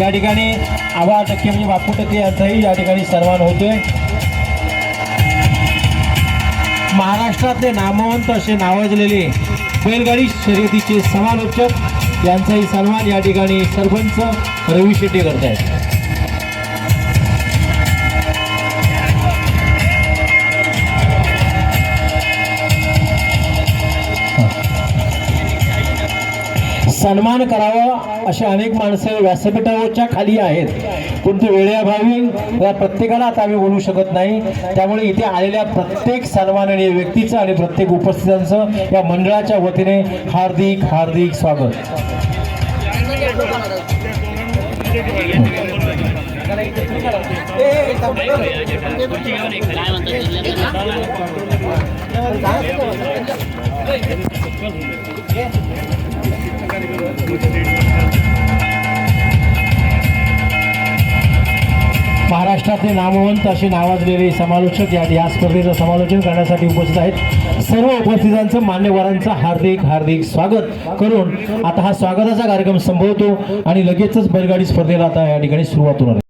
या ठिकाणी आबा टक्के म्हणजे बापू टक्के यांचाही या ठिकाणी सन्मान होतोय. महाराष्ट्रातले नामवंत असे नावाजलेले बैलगाडी शर्यतीचे समालोचक यांचाही सन्मान या ठिकाणी सरपंच रवी शेट्टी करत आहेत सन्मान करावा असे अनेक माणसं व्यासपीठाच्या खाली आहेत. परंतु वेळेअभावी या प्रत्येकाला आता आम्ही बोलू शकत नाही. त्यामुळे इथे आलेल्या प्रत्येक सन्माननीय व्यक्तीचं आणि प्रत्येक उपस्थितांचं या मंडळाच्या वतीने हार्दिक हार्दिक स्वागत. महाराष्ट्रातले नामवंत असे नावाजलेले समालोचक या या स्पर्धेचं समालोचन करण्यासाठी उपस्थित आहेत. सर्व उपस्थितांचं मान्यवरांचं हार्दिक हार्दिक स्वागत करून आता हा स्वागताचा कार्यक्रम संभवतो आणि लगेचच बैलगाडी स्पर्धेला आता या ठिकाणी सुरुवात होणार